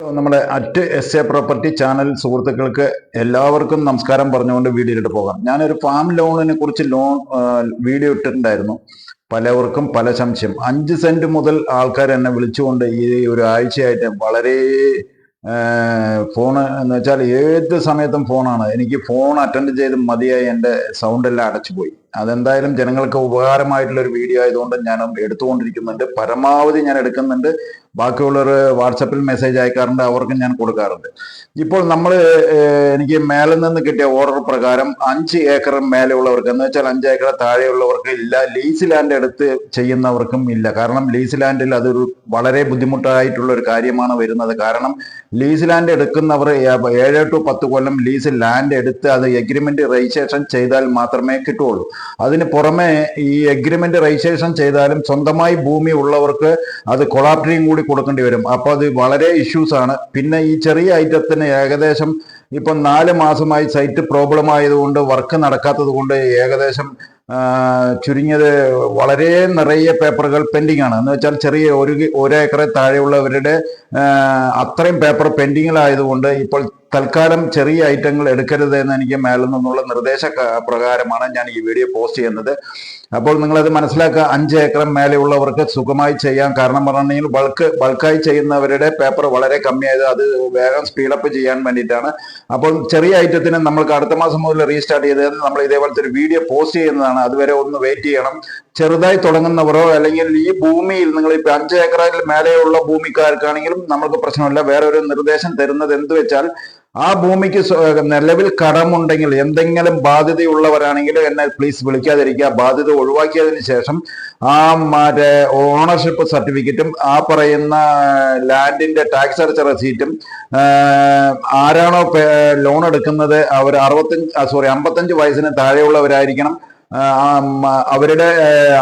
നമ്മുടെ at S A property channel സുഹൃത്തുക്കൾക്ക് എല്ലാവർക്കും നമസ്കാരം പറഞ്ഞുകൊണ്ട് വീഡിയോയിലിട്ട് പോകാം. ഞാനൊരു ഫാം ലോണിനെ കുറിച്ച് ലോൺ വീഡിയോ ഇട്ടിട്ടുണ്ടായിരുന്നു. പലവർക്കും പല സംശയം. അഞ്ച് സെന്റ് മുതൽ ആൾക്കാർ എന്നെ വിളിച്ചുകൊണ്ട് ഈ ഒരു ആഴ്ചയായിട്ട് വളരെ ഫോണ് എന്ന് വെച്ചാൽ ഏത് സമയത്തും ഫോണാണ് എനിക്ക് ഫോൺ അറ്റൻഡ് ചെയ്ത് മതിയായി എന്റെ സൗണ്ട് എല്ലാം അടച്ചുപോയി. അതെന്തായാലും ജനങ്ങൾക്ക് ഉപകാരമായിട്ടുള്ള ഒരു വീഡിയോ ആയതുകൊണ്ട് ഞാൻ എടുത്തുകൊണ്ടിരിക്കുന്നുണ്ട്. പരമാവധി ഞാൻ എടുക്കുന്നുണ്ട്. ബാക്കിയുള്ളവർ വാട്സപ്പിൽ മെസ്സേജ് അയക്കാറുണ്ട്. അവർക്കും ഞാൻ കൊടുക്കാറുണ്ട്. ഇപ്പോൾ നമ്മൾ എനിക്ക് മേലെ നിന്ന് കിട്ടിയ ഓർഡർ പ്രകാരം അഞ്ച് ഏക്കർ മേലെയുള്ളവർക്ക് എന്ന് വെച്ചാൽ അഞ്ച് ഏക്കർ താഴെയുള്ളവർക്ക് ഇല്ല ലീസ് ലാൻഡ് എടുത്ത് ചെയ്യുന്നവർക്കും ഇല്ല. കാരണം ലീസ് ലാൻഡിൽ അതൊരു വളരെ ബുദ്ധിമുട്ടായിട്ടുള്ള ഒരു കാര്യമാണ് വരുന്നത്. കാരണം ലീസ് ലാൻഡ് എടുക്കുന്നവർ ഏഴ് ടു പത്ത് കൊല്ലം ലീസ് ലാൻഡ് എടുത്ത് അത് എഗ്രിമെന്റ് രജിസ്ട്രേഷൻ ചെയ്താൽ മാത്രമേ കിട്ടുള്ളൂ അതിന് പുറമെ ഈ എഗ്രിമെന്റ് രജിസ്ട്രേഷൻ ചെയ്താലും സ്വന്തമായി ഭൂമി ഉള്ളവർക്ക് അത് കൊളാപ്റ്ററിയും കൂടി കൊടുക്കേണ്ടി വരും. അപ്പോൾ അത് വളരെ ഇഷ്യൂസ് ആണ്. പിന്നെ ഈ ചെറിയ ഐറ്റത്തിന് ഏകദേശം ഇപ്പം നാല് മാസമായി സൈറ്റ് പ്രോബ്ലം ആയതുകൊണ്ട് വർക്ക് നടക്കാത്തത് കൊണ്ട് ഏകദേശം ചുരുങ്ങിയത് വളരെ നിറയെ പേപ്പറുകൾ പെൻഡിങ് ആണ്. എന്ന് വെച്ചാൽ ചെറിയ ഒരു ഒരേക്കറെ താഴെയുള്ളവരുടെ അത്രയും പേപ്പർ പെൻഡിങ്ങിലായതുകൊണ്ട് ഇപ്പോൾ തൽക്കാലം ചെറിയ ഐറ്റങ്ങൾ എടുക്കരുത് എന്ന് എനിക്ക് മേലിൽ നിന്നുള്ള നിർദ്ദേശ പ്രകാരമാണ് ഞാൻ ഈ വീഡിയോ പോസ്റ്റ് ചെയ്യുന്നത്. അപ്പോൾ നിങ്ങളത് മനസ്സിലാക്കുക അഞ്ച് ഏക്കർ മേലെയുള്ളവർക്ക് സുഖമായി ചെയ്യാം. കാരണം പറഞ്ഞിട്ടുണ്ടെങ്കിൽ ബൾക്ക് ബൾക്കായി ചെയ്യുന്നവരുടെ പേപ്പർ വളരെ കമ്മിയായത് അത് വേഗം സ്പീഡപ്പ് ചെയ്യാൻ വേണ്ടിയിട്ടാണ്. അപ്പോൾ ചെറിയ ഐറ്റത്തിന് നമ്മൾക്ക് അടുത്ത മാസം മുതൽ റീസ്റ്റാർട്ട് ചെയ്തത് നമ്മൾ ഇതേപോലത്തെ ഒരു വീഡിയോ പോസ്റ്റ് ചെയ്യുന്നതാണ്. അതുവരെ ഒന്ന് വെയിറ്റ് ചെയ്യണം. ചെറുതായി തുടങ്ങുന്നവരോ അല്ലെങ്കിൽ ഈ ഭൂമിയിൽ നിങ്ങൾ ഇപ്പൊ അഞ്ച് ഏക്കറിൽ മേലെയുള്ള ഭൂമിക്കാർക്കാണെങ്കിലും നമുക്ക് പ്രശ്നമില്ല. വേറെ ഒരു നിർദ്ദേശം തരുന്നത് എന്ത് വെച്ചാൽ ആ ഭൂമിക്ക് നിലവിൽ കടമുണ്ടെങ്കിൽ എന്തെങ്കിലും ബാധ്യതയുള്ളവരാണെങ്കിൽ എന്നെ പ്ലീസ് വിളിക്കാതിരിക്കുക. ബാധ്യത ഒഴിവാക്കിയതിന് ശേഷം ആ മറ്റേ ഓണർഷിപ്പ് സർട്ടിഫിക്കറ്റും ആ പറയുന്ന ലാൻഡിന്റെ ടാക്സ് അടച്ച റെസീറ്റും ആരാണോ ലോൺ എടുക്കുന്നത് അവർ അറുപത്തഞ്ച് സോറി അമ്പത്തഞ്ച് വയസ്സിന് താഴെയുള്ളവരായിരിക്കണം. അവരുടെ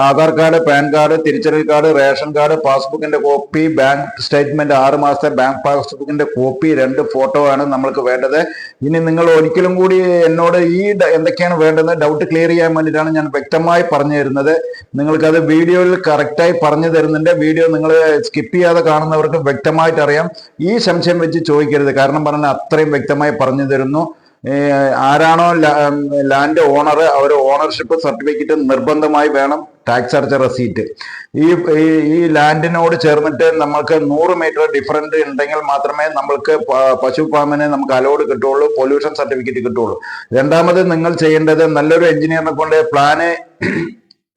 ആധാർ കാർഡ് പാൻ കാർഡ് തിരിച്ചറിയൽ കാർഡ് റേഷൻ കാർഡ് പാസ്ബുക്കിന്റെ കോപ്പി ബാങ്ക് സ്റ്റേറ്റ്മെന്റ് ആറ് മാസത്തെ ബാങ്ക് പാസ്ബുക്കിന്റെ കോപ്പി രണ്ട് ഫോട്ടോ ആണ് നമ്മൾക്ക് വേണ്ടത്. ഇനി നിങ്ങൾ ഒരിക്കലും കൂടി എന്നോട് ഈ എന്തൊക്കെയാണ് വേണ്ടത്? ഡൗട്ട് ക്ലിയർ ചെയ്യാൻ വേണ്ടിയിട്ടാണ് ഞാൻ വ്യക്തമായി പറഞ്ഞു തരുന്നത് നിങ്ങൾക്കത് വീഡിയോയിൽ കറക്റ്റായി പറഞ്ഞു തരുന്നുണ്ട്. വീഡിയോ നിങ്ങൾ സ്കിപ്പ് ചെയ്യാതെ കാണുന്നവർക്ക് വ്യക്തമായിട്ട് അറിയാം ഈ സംശയം വെച്ച് ചോദിക്കരുത്. കാരണം പറഞ്ഞാൽ അത്രയും വ്യക്തമായി പറഞ്ഞു തരുന്നു. ആരാണോ ലാൻഡ് ഓണർ അവർ ഓണർഷിപ്പ് സർട്ടിഫിക്കറ്റ് നിർബന്ധമായി വേണം ടാക്സ് അടച്ച റെസീറ്റ്. ഈ ഈ- ലാൻഡിനോട് ചേർന്നിട്ട് നമ്മൾക്ക് നൂറ് മീറ്റർ ഡിഫറന്റ് ഉണ്ടെങ്കിൽ മാത്രമേ നമ്മൾക്ക് പശു ഫാമിന് നമുക്ക് അലോഡ് കിട്ടുള്ളൂ പൊല്യൂഷൻ സർട്ടിഫിക്കറ്റ് കിട്ടുള്ളൂ രണ്ടാമത് നിങ്ങൾ ചെയ്യേണ്ടത് നല്ലൊരു എഞ്ചിനീയറിനെ കൊണ്ട് പ്ലാന്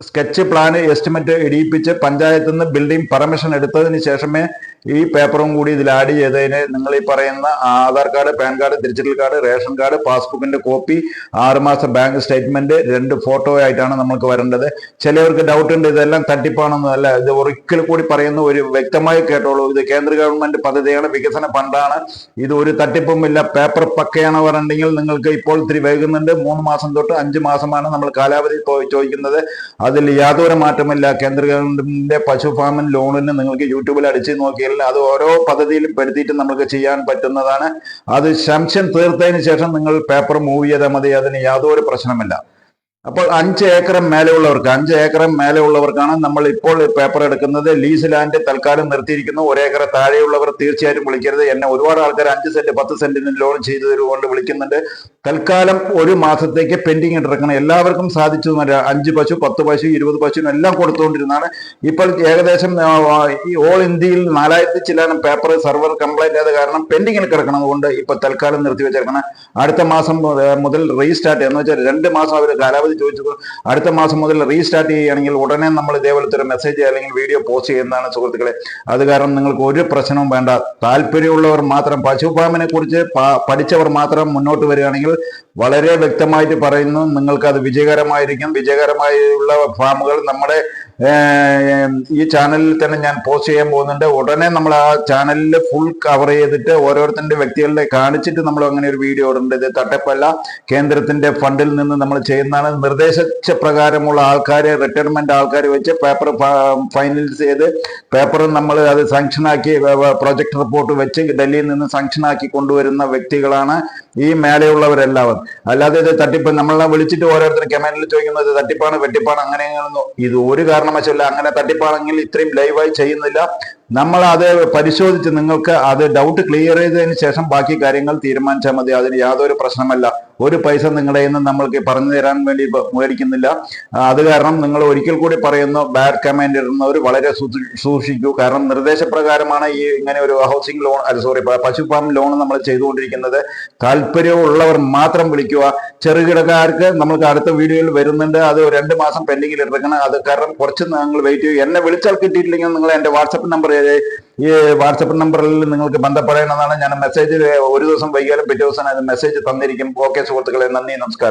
സ്കെച്ച് പ്ലാന് എസ്റ്റിമേറ്റ് ഇടിയിപ്പിച്ച് പഞ്ചായത്തിൽ നിന്ന് ബിൽഡിംഗ് പെർമിഷൻ എടുത്തതിന് ശേഷമേ ഈ പേപ്പറും കൂടി ഇതിൽ ആഡ് ചെയ്തതിന് നിങ്ങൾ ഈ പറയുന്ന Aadhaar card PAN card digital card ration card പാസ്ബുക്കിന്റെ copy ആറുമാസ ബാങ്ക് സ്റ്റേറ്റ്മെന്റ് രണ്ട് ഫോട്ടോ ആയിട്ടാണ് നമുക്ക് വരേണ്ടത്. ചിലവർക്ക് ഡൗട്ട് ഉണ്ട് ഇതെല്ലാം തട്ടിപ്പാണെന്നല്ല ഇത് ഒരിക്കൽ കൂടി പറയുന്ന ഒരു വ്യക്തമായി കേട്ടോളൂ. ഇത് കേന്ദ്ര ഗവൺമെന്റ് പദ്ധതിയാണ് വികസന ഫണ്ടാണ്. ഇത് ഒരു തട്ടിപ്പുമില്ല പേപ്പർ പക്കയാണ് പറഞ്ഞിട്ടുണ്ടെങ്കിൽ നിങ്ങൾക്ക് ഇപ്പോൾ ഇത്തിരി വൈകുന്നുണ്ട്. മൂന്ന് മാസം തൊട്ട് അഞ്ച് മാസമാണ് നമ്മൾ കാലാവധി ചോദിക്കുന്നത്. അതിൽ യാതൊരു മാറ്റമില്ല. കേന്ദ്ര ഗവൺമെന്റിന്റെ പശു ഫാമിൻ ലോണിന് നിങ്ങൾക്ക് യൂട്യൂബിൽ അടിച്ച് നോക്കിയാൽ അത് ഓരോ പദ്ധതിയിലും പെടുത്തിയിട്ട് നമുക്ക് ചെയ്യാൻ പറ്റുന്നതാണ്. അത് ശംശം തീർത്തതിന് ശേഷം നിങ്ങൾ പേപ്പർ മൂവ് ചെയ്താൽ മതി അതിന് യാതൊരു പ്രശ്നമില്ല അപ്പോൾ അഞ്ച് ഏക്കറും മേലെയുള്ളവർക്ക് അഞ്ച് ഏക്കറും മേലെയുള്ളവർക്കാണ് നമ്മൾ ഇപ്പോൾ പേപ്പർ എടുക്കുന്നത്. ലീസ് ലാൻഡ് തൽക്കാലം നിർത്തിയിരിക്കുന്നു. ഒരേക്കർ താഴെയുള്ളവർ തീർച്ചയായിട്ടും വിളിക്കരുത്. എന്നെ ഒരുപാട് ആൾക്കാർ അഞ്ച് സെന്റ് പത്ത് സെന്റിന് ലോൺ ചെയ്തു തരുകൊണ്ട് വിളിക്കുന്നുണ്ട്. തൽക്കാലം ഒരു മാസത്തേക്ക് പെൻഡിങ് ഇട്ടിരിക്കണം എല്ലാവർക്കും സാധിച്ചു അഞ്ച് പശു പത്ത് പശു ഇരുപത് പശുവിനും എല്ലാം കൊടുത്തുകൊണ്ടിരുന്നതാണ്. ഇപ്പോൾ ഏകദേശം ഈ ഓൾ ഇന്ത്യയിൽ നാലായിരത്തി ചില്ലാനും പേപ്പർ സെർവർ കംപ്ലൈന്റ് ആയത് കാരണം പെൻഡിങ്ങിൽ കിടക്കുന്നത് കൊണ്ട് ഇപ്പൊ തൽക്കാലം നിർത്തി വെച്ചേക്കണം അടുത്ത മാസം മുത- മുതൽ റീസ്റ്റാർട്ട് എന്ന് വെച്ചാൽ രണ്ട് മാസം അവർ കാലാവധി ചോദിച്ചു അടുത്ത മാസം മുതൽ റീസ്റ്റാർട്ട് ചെയ്യുകയാണെങ്കിൽ ഉടനെ നമ്മൾ ഇതേപോലത്തെ ഒരു മെസ്സേജ് അല്ലെങ്കിൽ വീഡിയോ പോസ്റ്റ് ചെയ്യുന്നതാണ് സുഹൃത്തുക്കളെ. അത് കാരണം നിങ്ങൾക്ക് ഒരു പ്രശ്നവും വേണ്ട. താല്പര്യമുള്ളവർ മാത്രം പശുഫാമിനെ കുറിച്ച് പഠിച്ചവർ മാത്രം മുന്നോട്ട് വരികയാണെങ്കിൽ വളരെ വ്യക്തമായിട്ട് പറയുന്നു. നിങ്ങൾക്ക് അത് വിജയകരമായിരിക്കും. വിജയകരമായുള്ള ഫാമുകൾ നമ്മുടെ ഈ ചാനലിൽ തന്നെ ഞാൻ പോസ്റ്റ് ചെയ്യാൻ പോകുന്നുണ്ട്. ഉടനെ നമ്മൾ ആ ചാനലിൽ ഫുൾ കവർ ചെയ്തിട്ട് ഓരോരുത്തരുടെ വ്യക്തികളുടെ കാണിച്ചിട്ട് നമ്മൾ അങ്ങനെ ഒരു വീഡിയോ ഇടുന്നുണ്ട്. ഇത് തട്ടപ്പല്ല കേന്ദ്രത്തിന്റെ ഫണ്ടിൽ നിന്ന് നമ്മൾ ചെയ്യുന്നതാണ്. നിർദ്ദേശിച്ച പ്രകാരമുള്ള ആൾക്കാരെ റിട്ടയർമെന്റ് ആൾക്കാർ വെച്ച് പേപ്പർ ഫൈനൽസ് ചെയ്ത് പേപ്പർ നമ്മൾ അത് സാങ്ഷനാക്കി പ്രൊജക്ട് റിപ്പോർട്ട് വെച്ച് ഡൽഹിയിൽ നിന്ന് സാങ്ഷനാക്കി കൊണ്ടുവരുന്ന വ്യക്തികളാണ് ഈ മേലെയുള്ളവരെല്ലാവരും. അല്ലാതെ ഇത് തട്ടിപ്പ് നമ്മളെ വിളിച്ചിട്ട് ഓരോരുത്തർ കമന്റിൽ ചോദിക്കുന്നത് തട്ടിപ്പാണ് വെട്ടിപ്പാണ് അങ്ങനെ അങ്ങനെയൊന്നും ഇത് ഒരു കാരണവശമല്ല അങ്ങനെ തട്ടിപ്പാണെങ്കിൽ ഇത്രയും ലൈവായി ചെയ്യുന്നില്ല. നമ്മൾ അത് പരിശോധിച്ച് നിങ്ങൾക്ക് അത് ഡൗട്ട് ക്ലിയർ ചെയ്തതിന് ശേഷം ബാക്കി കാര്യങ്ങൾ തീരുമാനിച്ചാൽ മതി. അതിന് യാതൊരു പ്രശ്നമല്ല. ഒരു പൈസ നിങ്ങളുടെ നിന്ന് നമ്മൾക്ക് പറഞ്ഞു തരാൻ വേണ്ടി മേടിക്കുന്നില്ല. അത് കാരണം നിങ്ങൾ ഒരിക്കൽ കൂടി പറയുന്നു ബാഡ് കമന്റ് ഇടുന്നവർ വളരെ സൂക്ഷിക്കൂ. കാരണം നിർദ്ദേശപ്രകാരമാണ് ഈ ഇങ്ങനെ ഒരു ഹൗസിംഗ് ലോൺ സോറി പശു ഫാം ലോൺ നമ്മൾ ചെയ്തുകൊണ്ടിരിക്കുന്നത്. താല്പര്യമുള്ളവർ മാത്രം വിളിക്കുക. ചെറുകിടക്കാർക്ക് നമുക്ക് അടുത്ത വീഡിയോയിൽ വരുന്നുണ്ട്. അത് രണ്ട് മാസം പെൻഡിങ്ങിൽ എടുക്കണം. അത് കാരണം കുറച്ച് നിങ്ങൾ വെയിറ്റ് ചെയ്യും. എന്നെ വിളിച്ചാൽ കിട്ടിയിട്ടില്ലെങ്കിൽ നിങ്ങൾ എന്റെ വാട്സപ്പ് നമ്പർ ഈ വാട്സപ്പ് നമ്പറിൽ നിങ്ങൾക്ക് ബന്ധപ്പെടേണ്ടതാണ്. ഞാൻ മെസ്സേജ് ഒരു ദിവസം വൈകാലും പിറ്റേ ദിവസം അത് മെസ്സേജ് തന്നിരിക്കും. ഓക്കെ സുഹൃത്തുക്കളെ നന്ദി നമസ്കാരം.